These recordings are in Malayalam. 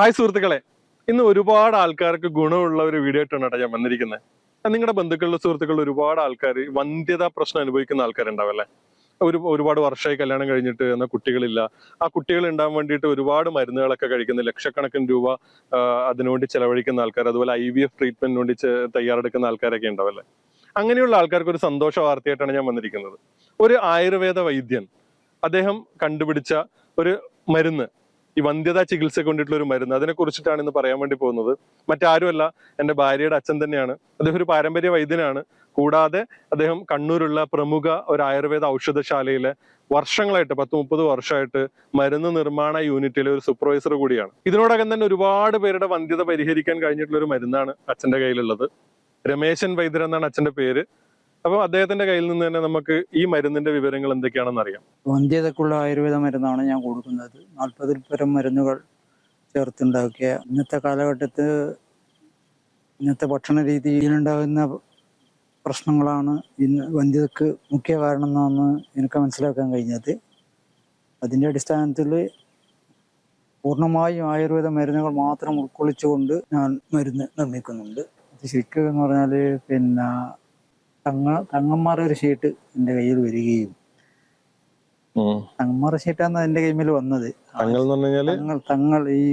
ഹായ് സുഹൃത്തുക്കളെ. ഇന്ന് ഒരുപാട് ആൾക്കാർക്ക് ഗുണമുള്ള ഒരു വീഡിയോ ആയിട്ടാണ് കേട്ടോ ഞാൻ വന്നിരിക്കുന്നത്. നിങ്ങളുടെ ബന്ധുക്കളുടെ സുഹൃത്തുക്കളിൽ ഒരുപാട് ആൾക്കാർ വന്ധ്യതാ പ്രശ്നം അനുഭവിക്കുന്ന ആൾക്കാരുണ്ടാവല്ലേ ഒരു ഒരുപാട് വർഷമായി കല്യാണം കഴിഞ്ഞിട്ട് എന്നാൽ കുട്ടികളില്ല. ആ കുട്ടികൾ ഉണ്ടാകാൻ വേണ്ടിയിട്ട് ഒരുപാട് മരുന്നുകളൊക്കെ കഴിക്കുന്ന ലക്ഷക്കണക്കിന് രൂപ അതിനുവേണ്ടി ചെലവഴിക്കുന്ന ആൾക്കാർ അതുപോലെ ഐ വി എഫ് ട്രീറ്റ്മെന്റിന് വേണ്ടി തയ്യാറെടുക്കുന്ന ആൾക്കാരൊക്കെ ഉണ്ടാവല്ലേ അങ്ങനെയുള്ള ആൾക്കാർക്ക് ഒരു സന്തോഷ വാർത്തയായിട്ടാണ് ഞാൻ വന്നിരിക്കുന്നത്. ഒരു ആയുർവേദ വൈദ്യൻ അദ്ദേഹം കണ്ടുപിടിച്ച ഒരു മരുന്ന് ഈ വന്ധ്യതാ ചികിത്സ കൊണ്ടിട്ടുള്ള ഒരു മരുന്ന്. അതിനെ കുറിച്ചിട്ടാണ് ഇന്ന് പറയാൻ വേണ്ടി പോകുന്നത്. മറ്റാരുമല്ല എന്റെ ഭാര്യയുടെ അച്ഛൻ തന്നെയാണ്. അദ്ദേഹം ഒരു പാരമ്പര്യ വൈദ്യനാണ്. കൂടാതെ അദ്ദേഹം കണ്ണൂരുള്ള പ്രമുഖ ഒരു ആയുർവേദ ഔഷധശാലയിലെ വർഷങ്ങളായിട്ട് പത്ത് മുപ്പത് വർഷമായിട്ട് മരുന്ന് നിർമ്മാണ യൂണിറ്റിലെ ഒരു സൂപ്പർവൈസർ കൂടിയാണ്. ഇതിനോടകം തന്നെ ഒരുപാട് പേരുടെ വന്ധ്യത പരിഹരിക്കാൻ കഴിഞ്ഞിട്ടുള്ള ഒരു മരുന്നാണ് അച്ഛന്റെ കയ്യിലുള്ളത്. രമേശൻ വൈദ്യർ എന്നാണ് അച്ഛന്റെ പേര്. അപ്പൊ അദ്ദേഹത്തിന്റെ കയ്യിൽ നിന്ന് തന്നെ നമുക്ക് ഈ മരുന്നിന്റെ വിവരങ്ങൾ എന്തൊക്കെയാണെന്ന് അറിയാം. വന്ധ്യതക്കുള്ള ആയുർവേദ മരുന്നാണ് ഞാൻ കൊടുക്കുന്നത്. നാൽപ്പതിൽ പരം മരുന്നുകൾ ചേർത്തുണ്ടാക്കിയ ഇന്നത്തെ കാലഘട്ടത്തിൽ ഇന്നത്തെ ഭക്ഷണ രീതിയിലുണ്ടാകുന്ന പ്രശ്നങ്ങളാണ് ഇന്ന് വന്ധ്യതക്ക് മുഖ്യ കാരണം എന്നാണ് എനിക്ക് മനസ്സിലാക്കാൻ കഴിഞ്ഞത്. അതിന്റെ അടിസ്ഥാനത്തിൽ പൂർണമായും ആയുർവേദ മരുന്നുകൾ മാത്രം ഉൾക്കൊള്ളിച്ചുകൊണ്ട് ഞാൻ മരുന്ന് നിർമ്മിക്കുന്നുണ്ട്. ശരിക്കും എന്ന് പറഞ്ഞാൽ പിന്നെ തങ്ങ തങ്ങന്മാരുടെ ഒരു ഷീട്ട് എന്റെ കയ്യിൽ വരികയും. തങ്ങന്മാരുടെ ഷീറ്റാണ് എന്റെ കയ്യിൽ വന്നത്. തങ്ങൾ തങ്ങൾ ഈ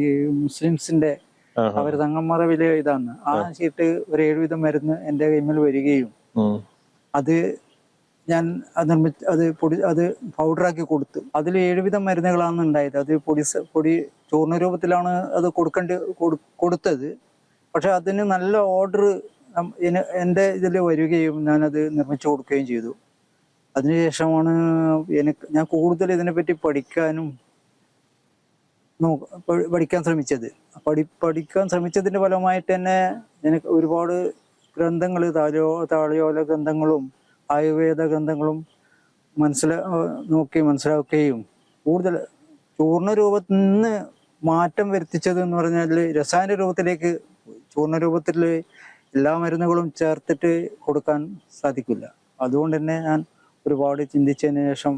മുസ്ലിംസിന്റെ അവർ അവർ തങ്ങന്മാരെ വലിയ ഇതാണ്. ആ ഷീട്ട് ഒരു ഏഴുവിധം മരുന്ന് എന്റെ കയ്യിൽ വരികയും. അത് ഞാൻ അത് നിർമ്മിച്ച് അത് പൊടി അത് പൗഡറാക്കി കൊടുത്തു. അതിൽ ഏഴുവിധം മരുന്നുകളാണ് ഉണ്ടായത്. അത് പൊടി പൊടി ചൂർണ രൂപത്തിലാണ് അത് കൊടുക്കേണ്ടി കൊടുത്തത്. പക്ഷെ അതിന് നല്ല ഓർഡർ എന്റെ ഇതിൽ വരികയും ഞാനത് നിർമ്മിച്ചു കൊടുക്കുകയും ചെയ്തു. അതിനുശേഷമാണ് എനിക്ക് ഞാൻ കൂടുതൽ ഇതിനെപ്പറ്റി പഠിക്കാനും പഠിക്കാൻ ശ്രമിച്ചത്. പഠി പഠിക്കാൻ ശ്രമിച്ചതിന്റെ ഫലമായിട്ട് തന്നെ എനിക്ക് ഒരുപാട് ഗ്രന്ഥങ്ങൾ താഴോ താളിയോല ഗ്രന്ഥങ്ങളും ആയുർവേദ ഗ്രന്ഥങ്ങളും മനസ്സിലാ നോക്കി മനസ്സിലാക്കുകയും കൂടുതൽ ചൂർണ രൂപത്തിൽ നിന്ന് മാറ്റം വരുത്തിച്ചത് എന്ന് പറഞ്ഞാൽ രസായന രൂപത്തിലേക്ക് ചൂർണ രൂപത്തിൽ എല്ലാ മരുന്നുകളും ചേർത്തിട്ട് കൊടുക്കാൻ സാധിക്കില്ല. അതുകൊണ്ട് തന്നെ ഞാൻ ഒരുപാട് ചിന്തിച്ചതിന് ശേഷം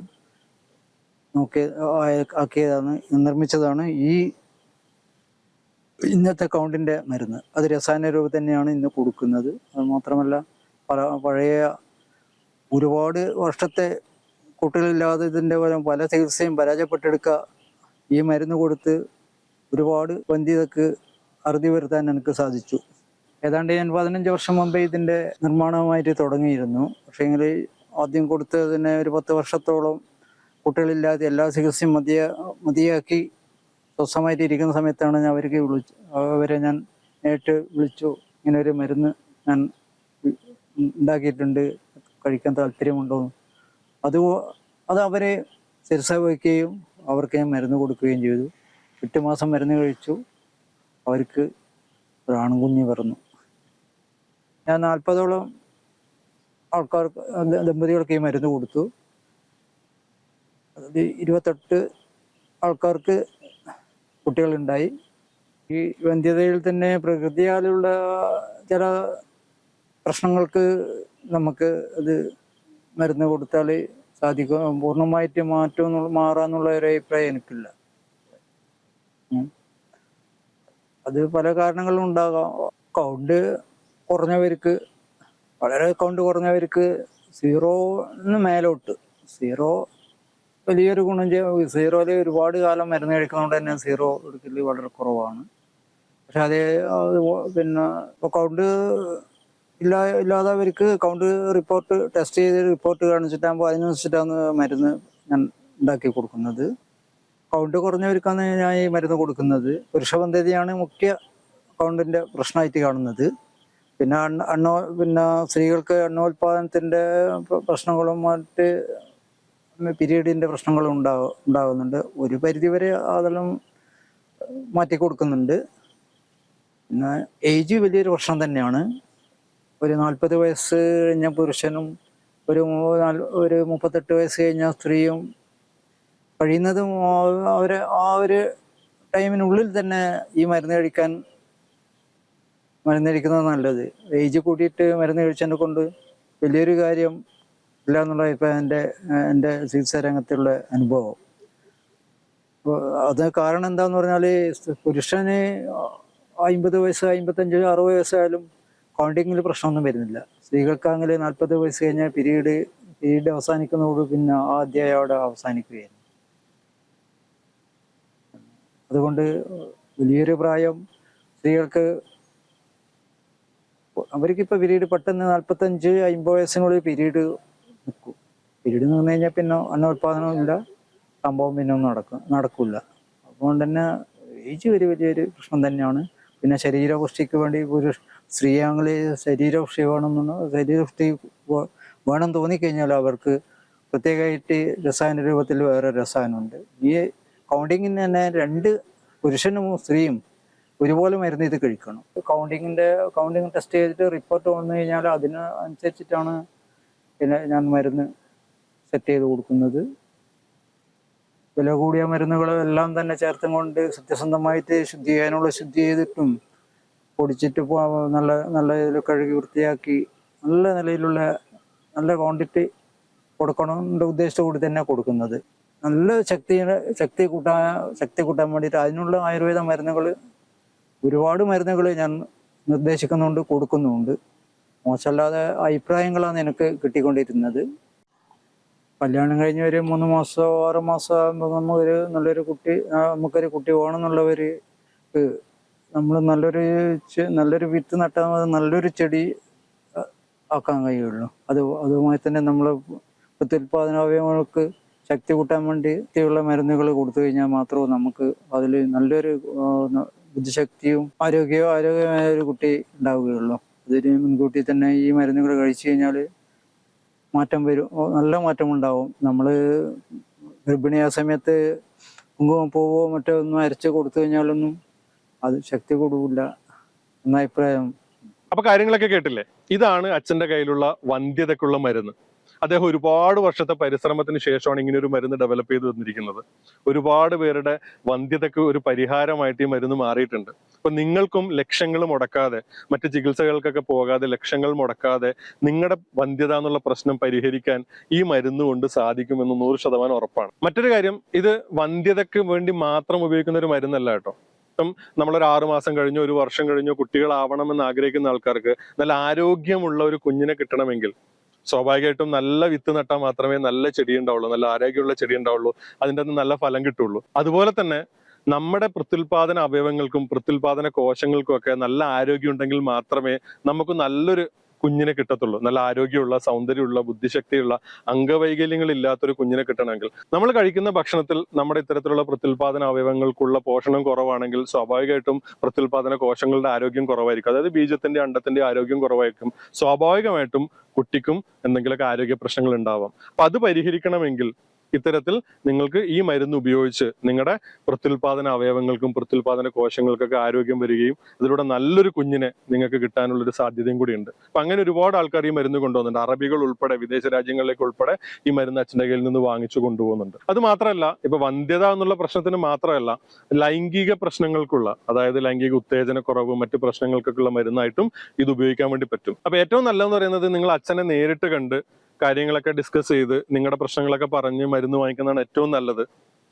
നോക്കി ആക്കിയതാണ് നിർമ്മിച്ചതാണ് ഈ ഇന്നത്തെ കൗണ്ടിന്റെ മരുന്ന്. അത് രസായന രൂപം തന്നെയാണ് ഇന്ന് കൊടുക്കുന്നത്. അത് മാത്രമല്ല പല പഴയ ഒരുപാട് വർഷത്തെ കുട്ടികളില്ലാതെ ഇതിന്റെ പല പല ചികിത്സയും പരാജയപ്പെട്ടെടുക്കുക ഈ മരുന്ന് കൊടുത്ത് ഒരുപാട് വന്ധ്യതക്ക് അറുതി വരുത്താൻ എനിക്ക് സാധിച്ചു. ഏതാണ്ട് ഞാൻ പതിനഞ്ച് വർഷം മുമ്പേ ഇതിന്റെ നിർമ്മാണവുമായിട്ട് തുടങ്ങിയിരുന്നു. പക്ഷേങ്കിൽ ആദ്യം കൊടുത്തതിന് ഒരു പത്ത് വർഷത്തോളം കുട്ടികളില്ലാതെ എല്ലാ ചികിത്സയും മതിയ മതിയാക്കി സ്വസ്ഥമായിട്ട് ഇരിക്കുന്ന സമയത്താണ് ഞാൻ അവർക്ക് വിളിച്ചു അവരെ ഞാൻ നേരിട്ട് വിളിച്ചു. ഇങ്ങനെ ഒരു മരുന്ന് ഞാൻ ഉണ്ടാക്കിയിട്ടുണ്ട്. കഴിക്കാൻ താല്പര്യമുണ്ടോ. അത് അത് അവരെ ചികിത്സവയ്ക്കുകയും അവർക്ക് ഞാൻ മരുന്ന് കൊടുക്കുകയും ചെയ്തു. എട്ട് മാസം മരുന്ന് കഴിച്ചു. അവർക്ക് ഒരു ആൺകുഞ്ഞ് ഞാൻ നാൽപ്പതോളം ആൾക്കാർക്ക് ദമ്പതികൾക്ക് ഈ മരുന്ന് കൊടുത്തു. അതായത് ഇരുപത്തെട്ട് ആൾക്കാർക്ക് കുട്ടികളുണ്ടായി. ഈ വന്ധ്യതയിൽ തന്നെ പ്രകൃതിയാലുള്ള ചില പ്രശ്നങ്ങൾക്ക് നമുക്ക് അത് മരുന്ന് കൊടുത്താൽ സാധിക്കും. പൂർണമായിട്ട് മാറ്റം മാറാന്നുള്ള ഒരു അഭിപ്രായം എനിക്കില്ല. അത് പല കാരണങ്ങളും ഉണ്ടാകാം. കൗണ്ട് കുറഞ്ഞവർക്ക് വളരെ അക്കൗണ്ട് കുറഞ്ഞവർക്ക് സീറോന്ന് മേലോട്ട്. സീറോ വലിയൊരു ഗുണം ചെയ്യും സീറോയിൽ ഒരുപാട് കാലം മരുന്ന് കഴിക്കുന്നതുകൊണ്ട് തന്നെ സീറോ എടുക്കൽ വളരെ കുറവാണ്. പക്ഷെ അതേ പിന്നെ ഇപ്പോൾ കൗണ്ട് ഇല്ലാ ഇല്ലാത്തവർക്ക് കൗണ്ട് റിപ്പോർട്ട് ടെസ്റ്റ് ചെയ്ത് റിപ്പോർട്ട് കാണിച്ചിട്ടാകുമ്പോൾ അതിനനുസരിച്ചിട്ടാണ് മരുന്ന് ഞാൻ ഉണ്ടാക്കി കൊടുക്കുന്നത്. കൗണ്ട് കുറഞ്ഞവർക്കാണ് ഞാൻ ഈ മരുന്ന് കൊടുക്കുന്നത്. പുരുഷബന്ധതയാണ് മുഖ്യ കൗണ്ടിന്റെ പ്രശ്നമായിട്ട് കാണുന്നത്. പിന്നെ അണ്ണ പിന്നെ സ്ത്രീകൾക്ക് എണ്ണോത്പാദനത്തിന്റെ പ്ര- പ്രശ്നങ്ങളും മറ്റ് പിരീഡിന്റെ പ്രശ്നങ്ങളും ഉണ്ടാവും ഉണ്ടാകുന്നുണ്ട്. ഒരു പരിധിവരെ അതെല്ലാം മാറ്റി കൊടുക്കുന്നുണ്ട്. പിന്നെ ഏജ് വലിയൊരു പ്രശ്നം തന്നെയാണ്. ഒരു നാൽപ്പത് വയസ്സ് കഴിഞ്ഞ പുരുഷനും ഒരു ഒരു മുപ്പത്തെട്ട് വയസ്സ് കഴിഞ്ഞ സ്ത്രീയും കഴിയുന്നതും അവർ ആ ഒരു ടൈമിനുള്ളിൽ തന്നെ ഈ മരുന്ന് കഴിക്കാൻ മരുന്ന് കഴിക്കുന്നത് നല്ലത്. ഏജ് കൂട്ടിയിട്ട് മരുന്ന് കഴിച്ചതിനെ കൊണ്ട് വലിയൊരു കാര്യം ഇല്ല എന്നുള്ള ഇപ്പം എന്റെ എന്റെ ചികിത്സാ രംഗത്തുള്ള അനുഭവം. അത് കാരണം എന്താന്ന് പറഞ്ഞാൽ പുരുഷന് അമ്പത് വയസ്സ് അമ്പത്തഞ്ച് അറുപത് വയസ്സായാലും കൗണ്ടിങ്ങിൽ പ്രശ്നമൊന്നും വരുന്നില്ല. സ്ത്രീകൾക്കാണെങ്കിൽ നാൽപ്പത് വയസ്സ് കഴിഞ്ഞാൽ പിരീഡ് പിരീഡ് അവസാനിക്കുന്നതോട് പിന്നെ ആ അവിടെ അവസാനിക്കുകയായിരുന്നു. അതുകൊണ്ട് വലിയൊരു പ്രായം സ്ത്രീകൾക്ക് അവർക്കിപ്പോൾ പിരീഡ് പെട്ടെന്ന് നാൽപ്പത്തഞ്ച് അമ്പത് വയസ്സിനുള്ളിൽ പിരീഡ് നിൽക്കും പിരീഡ് നിന്ന് കഴിഞ്ഞാൽ പിന്നെ അന്നോത്പാദനവും ഇല്ല സംഭവം പിന്നെ ഒന്നും നടക്കും നടക്കില്ല അതുകൊണ്ട് തന്നെ ഏജ് ഒരു വലിയൊരു പ്രശ്നം തന്നെയാണ്. പിന്നെ ശരീരപുഷ്ടിക്ക് വേണ്ടി പുരുഷ സ്ത്രീയാണെങ്കിൽ ശരീരപുഷ്ടി വേണമെന്ന് ശരീരപുഷ്ടി വേണം തോന്നിക്കഴിഞ്ഞാൽ അവർക്ക് പ്രത്യേകമായിട്ട് രസായന രൂപത്തിൽ വേറെ രസായനമുണ്ട്. ഈ കൗണ്ടിങ്ങിന് തന്നെ രണ്ട് പുരുഷനും സ്ത്രീയും ഒരുപോലെ മരുന്ന് ഇത് കഴിക്കണം. കൗണ്ടിങ്ങിന്റെ കൗണ്ടിങ് ടെസ്റ്റ് ചെയ്തിട്ട് റിപ്പോർട്ട് വന്നു കഴിഞ്ഞാൽ അതിന് അനുസരിച്ചിട്ടാണ് പിന്നെ ഞാൻ മരുന്ന് സെറ്റ് ചെയ്ത് കൊടുക്കുന്നത്. വില കൂടിയ മരുന്നുകൾ എല്ലാം തന്നെ ചേർത്തും കൊണ്ട് സത്യസന്ധമായിട്ട് ശുദ്ധി ചെയ്യാനുള്ള ശുദ്ധി ചെയ്തിട്ടും പൊടിച്ചിട്ട് നല്ല നല്ല ഇതിൽ കഴുകി വൃത്തിയാക്കി നല്ല നിലയിലുള്ള നല്ല ക്വാണ്ടിറ്റി കൊടുക്കണമെன்ற ഉദ്ദേശത്തോടെ തന്നെ കൊടുക്കുന്നത്. നല്ല ശക്തിയുടെ ശക്തി കൂട്ടാൻ ശക്തി കൂട്ടാൻ വേണ്ടിയിട്ട് അതിനുള്ള ആയുർവേദ മരുന്നുകൾ ഒരുപാട് മരുന്നുകൾ ഞാൻ നിർദ്ദേശിക്കുന്നുണ്ട് കൊടുക്കുന്നുണ്ട്. മോശമല്ലാതെ അഭിപ്രായങ്ങളാണ് എനിക്ക് കിട്ടിക്കൊണ്ടിരുന്നത്. കല്യാണം കഴിഞ്ഞ് ഒരു മൂന്ന് മാസമോ ആറ് മാസം ആകുമ്പോൾ നമുക്കൊരു നല്ലൊരു കുട്ടി നമുക്കൊരു കുട്ടി വേണമെന്നുള്ളവര് നമ്മൾ നല്ലൊരു നല്ലൊരു വിത്ത് നട്ടാൽ അത് നല്ലൊരു ചെടി ആക്കാൻ കഴിയുള്ളൂ. അത് അതുമായി തന്നെ നമ്മൾ പ്രത്യുൽപാദന അവയവങ്ങൾക്ക് ശക്തി കൂട്ടാൻ വേണ്ടി മരുന്നുകൾ കൊടുത്തു കഴിഞ്ഞാൽ മാത്രമേ നമുക്ക് അതിൽ നല്ലൊരു ബുദ്ധിശക്തിയും ആരോഗ്യവും ആരോഗ്യമായ ഒരു കുട്ടി ഉണ്ടാവുകയുള്ളൂ. അതിന് മുൻകൂട്ടി തന്നെ ഈ മരുന്നുകൾ കഴിച്ചു കഴിഞ്ഞാൽ മാറ്റം വരും. നല്ല മാറ്റം ഉണ്ടാവും. നമ്മൾ ഗർഭിണി ആ സമയത്ത് കുങ്കുമം പൂവോ മറ്റോ ഒന്നും അരച്ച് കൊടുത്തു കഴിഞ്ഞാലൊന്നും അത് ശക്തി കൊടുക്കില്ല എന്ന അഭിപ്രായം. അപ്പൊ കാര്യങ്ങളൊക്കെ കേട്ടില്ലേ? ഇതാണ് അച്ഛന്റെ കയ്യിലുള്ള വന്ധ്യതക്കുള്ള മരുന്ന്. അദ്ദേഹം ഒരുപാട് വർഷത്തെ പരിശ്രമത്തിന് ശേഷമാണ് ഇങ്ങനെ ഒരു മരുന്ന് ഡെവലപ്പ് ചെയ്ത് വന്നിരിക്കുന്നത് ഒരുപാട് പേരുടെ വന്ധ്യതയ്ക്ക് ഒരു പരിഹാരമായിട്ട് ഈ മരുന്ന് മാറിയിട്ടുണ്ട്. അപ്പൊ നിങ്ങൾക്കും ലക്ഷങ്ങൾ മുടക്കാതെ മറ്റ് ചികിത്സകൾക്കൊക്കെ പോകാതെ ലക്ഷങ്ങൾ മുടക്കാതെ നിങ്ങളുടെ വന്ധ്യത എന്നുള്ള പ്രശ്നം പരിഹരിക്കാൻ ഈ മരുന്ന് കൊണ്ട് സാധിക്കുമെന്ന് നൂറ് ശതമാനം ഉറപ്പാണ്. മറ്റൊരു കാര്യം ഇത് വന്ധ്യതയ്ക്ക് വേണ്ടി മാത്രം ഉപയോഗിക്കുന്ന ഒരു മരുന്നല്ല കേട്ടോ. ഇപ്പം നമ്മളൊരു ആറു മാസം കഴിഞ്ഞോ ഒരു വർഷം കഴിഞ്ഞോ കുട്ടികളാവണമെന്ന് ആഗ്രഹിക്കുന്ന ആൾക്കാർക്ക് നല്ല ആരോഗ്യമുള്ള ഒരു കുഞ്ഞിനെ കിട്ടണമെങ്കിൽ സ്വാഭാവികമായിട്ടും നല്ല വിത്ത് നട്ടാൽ മാത്രമേ നല്ല ചെടി ഉണ്ടാവുള്ളൂ നല്ല ആരോഗ്യമുള്ള ചെടി ഉണ്ടാവുള്ളൂ അതിന്റെ അകത്ത് നല്ല ഫലം കിട്ടുള്ളൂ. അതുപോലെ തന്നെ നമ്മുടെ പ്രത്യുൽപാദന അവയവങ്ങൾക്കും പ്രത്യുൽപാദന കോശങ്ങൾക്കും ഒക്കെ നല്ല ആരോഗ്യം ഉണ്ടെങ്കിൽ മാത്രമേ നമുക്ക് നല്ലൊരു കുഞ്ഞിനെ കിട്ടത്തുള്ളൂ. നല്ല ആരോഗ്യമുള്ള സൗന്ദര്യമുള്ള ബുദ്ധിശക്തിയുള്ള അംഗവൈകല്യങ്ങൾ ഇല്ലാത്തൊരു കുഞ്ഞിനെ കിട്ടണമെങ്കിൽ. നമ്മൾ കഴിക്കുന്ന ഭക്ഷണത്തിൽ നമ്മുടെ ഇത്തരത്തിലുള്ള പ്രത്യുൽപാദന അവയവങ്ങൾക്കുള്ള പോഷണം കുറവാണെങ്കിൽ സ്വാഭാവികമായിട്ടും പ്രത്യുൽപാദന കോശങ്ങളുടെ ആരോഗ്യം കുറവായിരിക്കും. അതായത് ബീജത്തിന്റെ അണ്ടത്തിന്റെ ആരോഗ്യം കുറവായിരിക്കും. സ്വാഭാവികമായിട്ടും കുട്ടിക്കും എന്തെങ്കിലുമൊക്കെ ആരോഗ്യ പ്രശ്നങ്ങൾ ഉണ്ടാവാം. അപ്പൊ അത് പരിഹരിക്കണമെങ്കിൽ ഇത്തരത്തിൽ നിങ്ങൾക്ക് ഈ മരുന്ന് ഉപയോഗിച്ച് നിങ്ങളുടെ പ്രത്യുൽപാദന അവയവങ്ങൾക്കും പ്രത്യുൽപാദന കോശങ്ങൾക്കൊക്കെ ആരോഗ്യം വരികയും അതിലൂടെ നല്ലൊരു കുഞ്ഞിനെ നിങ്ങൾക്ക് കിട്ടാനുള്ള ഒരു സാധ്യതയും കൂടിയുണ്ട്. അപ്പൊ അങ്ങനെ ഒരുപാട് ആൾക്കാർ ഈ മരുന്ന് കൊണ്ടുപോകുന്നുണ്ട് അറബികൾ ഉൾപ്പെടെ വിദേശ രാജ്യങ്ങളിലേക്ക് ഉൾപ്പെടെ ഈ മരുന്ന് അച്ഛന്റെ കയ്യിൽ നിന്ന് വാങ്ങിച്ചു കൊണ്ടുപോകുന്നുണ്ട്. അത് മാത്രമല്ല ഇപ്പൊ വന്ധ്യത എന്നുള്ള പ്രശ്നത്തിന് മാത്രമല്ല ലൈംഗിക പ്രശ്നങ്ങൾക്കുള്ള അതായത് ലൈംഗിക ഉത്തേജനക്കുറവ് മറ്റു പ്രശ്നങ്ങൾക്കൊക്കെയുള്ള മരുന്നായിട്ടും ഇത് ഉപയോഗിക്കാൻ വേണ്ടി പറ്റും. അപ്പൊ ഏറ്റവും നല്ലതെന്ന് പറയുന്നത് നിങ്ങൾ അച്ഛനെ നേരിട്ട് കണ്ട് കാര്യങ്ങളൊക്കെ ഡിസ്കസ് ചെയ്ത് നിങ്ങളുടെ പ്രശ്നങ്ങളൊക്കെ പറഞ്ഞ് മരുന്ന് വാങ്ങിക്കുന്നതാണ് ഏറ്റവും നല്ലത്.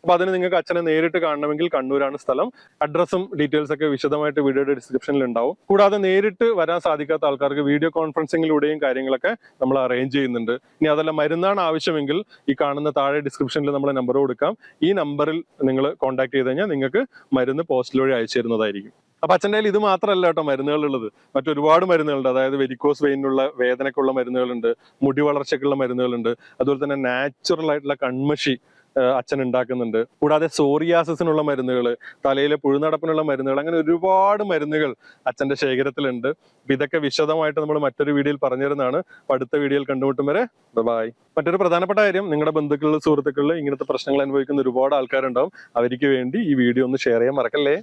അപ്പൊ അതിന് നിങ്ങൾക്ക് അച്ഛനെ നേരിട്ട് കാണണമെങ്കിൽ കണ്ണൂരാണ് സ്ഥലം. അഡ്രസ്സും ഡീറ്റെയിൽസ് ഒക്കെ വിശദമായിട്ട് വീഡിയോയുടെ ഡിസ്ക്രിപ്ഷനിൽ ഉണ്ടാവും. കൂടാതെ നേരിട്ട് വരാൻ സാധിക്കാത്ത ആൾക്കാർക്ക് വീഡിയോ കോൺഫറൻസിങ്ങിലൂടെയും കാര്യങ്ങളൊക്കെ നമ്മൾ അറേഞ്ച് ചെയ്യുന്നുണ്ട്. ഇനി അതല്ല മരുന്നാണ് ആവശ്യമെങ്കിൽ ഈ കാണുന്ന താഴെ ഡിസ്ക്രിപ്ഷനിൽ നമ്മൾ നമ്പർ കൊടുക്കാം. ഈ നമ്പറിൽ നിങ്ങൾ കോൺടാക്ട് ചെയ്ത് കഴിഞ്ഞാൽ നിങ്ങൾക്ക് മരുന്ന് പോസ്റ്റിൽ വഴി അയച്ചു തരുന്നതായിരിക്കും. അപ്പൊ അച്ഛന്റെ ഇത് മാത്രമല്ല കേട്ടോ മരുന്നുകളുള്ളത്. മറ്റൊരുപാട് മരുന്നുകളുണ്ട്. അതായത് വെരിക്കോസ് വെയിനുള്ള വേദനക്കുള്ള മരുന്നുകളുണ്ട് മുടി വളർച്ചയ്ക്കുള്ള മരുന്നുകളുണ്ട് അതുപോലെ തന്നെ നാച്ചുറൽ ആയിട്ടുള്ള കൺമഷി അച്ഛൻ ഉണ്ടാക്കുന്നുണ്ട്. കൂടാതെ സോറിയാസിനുള്ള മരുന്നുകൾ തലയിലെ പുഴുനടപ്പിനുള്ള മരുന്നുകൾ അങ്ങനെ ഒരുപാട് മരുന്നുകൾ അച്ഛന്റെ ശേഖരത്തിലുണ്ട്. ഇതൊക്കെ വിശദമായിട്ട് നമ്മൾ മറ്റൊരു വീഡിയോയിൽ പറഞ്ഞു തരുന്നതാണ് അടുത്ത വീഡിയോയിൽ കണ്ടുമുട്ടും വരെ ബൈ മറ്റൊരു പ്രധാനപ്പെട്ട കാര്യം നിങ്ങളുടെ ബന്ധുക്കളിൽ സുഹൃത്തുക്കളിൽ ഇങ്ങനത്തെ പ്രശ്നങ്ങൾ അനുഭവിക്കുന്ന ഒരുപാട് ആൾക്കാരുണ്ടാവും. അവർക്ക് വേണ്ടി ഈ വീഡിയോ ഒന്ന് ഷെയർ ചെയ്യാൻ മറക്കല്ലേ?